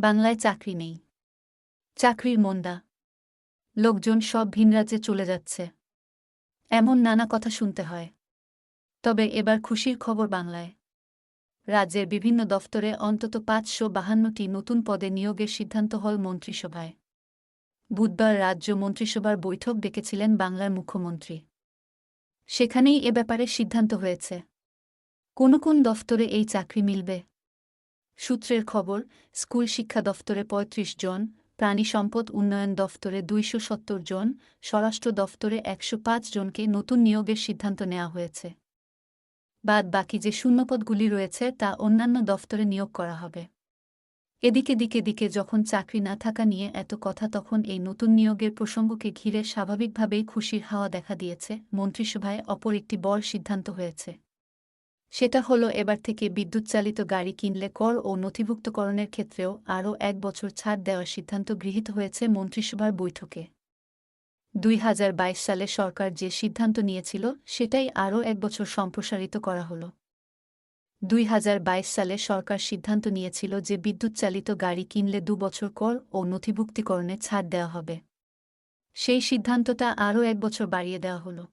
বাংলায় চাকরি নেই। চাকরির মন্দা। লোকজন সব ভিনরাজ্যে চলে যাচ্ছে। এমন নানা কথা শুনতে হয়। তবে এবার খুশির খবর বাংলায়। রাজ্যের বিভিন্ন দফতরে অন্তত পাঁচশো বাহান্নটি নতুন পদে নিয়োগের সিদ্ধান্ত হল মন্ত্রিসভায়। বুধবার রাজ্য মন্ত্রিসভার বৈঠক ডেকেছিলেন বাংলার মুখ্যমন্ত্রী। সেখানেই এ ব্যাপারে সিদ্ধান্ত হয়েছে। কোন কোন দফতরে এই চাকরি মিলবে? সূত্রের খবর, স্কুল শিক্ষা দফতরে ৩৫ জন, প্রাণী সম্পদ উন্নয়ন দফতরে দুইশো সত্তর জন, স্বরাষ্ট্র দফতরে একশো পাঁচ জনকে নতুন নিয়োগের সিদ্ধান্ত নেওয়া হয়েছে। বাদ বাকি যে শূন্যপদগুলি রয়েছে তা অন্যান্য দফতরে নিয়োগ করা হবে। এদিকে দিকে দিকে যখন চাকরি না থাকা নিয়ে এত কথা তখন এই নতুন নিয়োগের প্রসঙ্গকে ঘিরে স্বাভাবিকভাবেই খুশির হাওয়া দেখা দিয়েছে। মন্ত্রিসভায় অপর একটি বড় সিদ্ধান্ত হয়েছে। সেটা হলো এবার থেকে বিদ্যুৎচালিত গাড়ি কিনলে কর ও নথিভুক্তকরণের ক্ষেত্রেও আরও এক বছর ছাড় দেওয়ার সিদ্ধান্ত গৃহীত হয়েছে মন্ত্রিসভার বৈঠকে। দুই হাজার বাইশ সালে সরকার যে সিদ্ধান্ত নিয়েছিল, সেটাই আরও এক বছর সম্প্রসারিত করা হল। দুই হাজার বাইশ সালে সরকার সিদ্ধান্ত নিয়েছিল যে বিদ্যুৎচালিত গাড়ি কিনলে দু বছর কর ও নথিভুক্তিকরণে ছাড় দেওয়া হবে। সেই সিদ্ধান্তটা আরও এক বছর বাড়িয়ে দেওয়া হলো।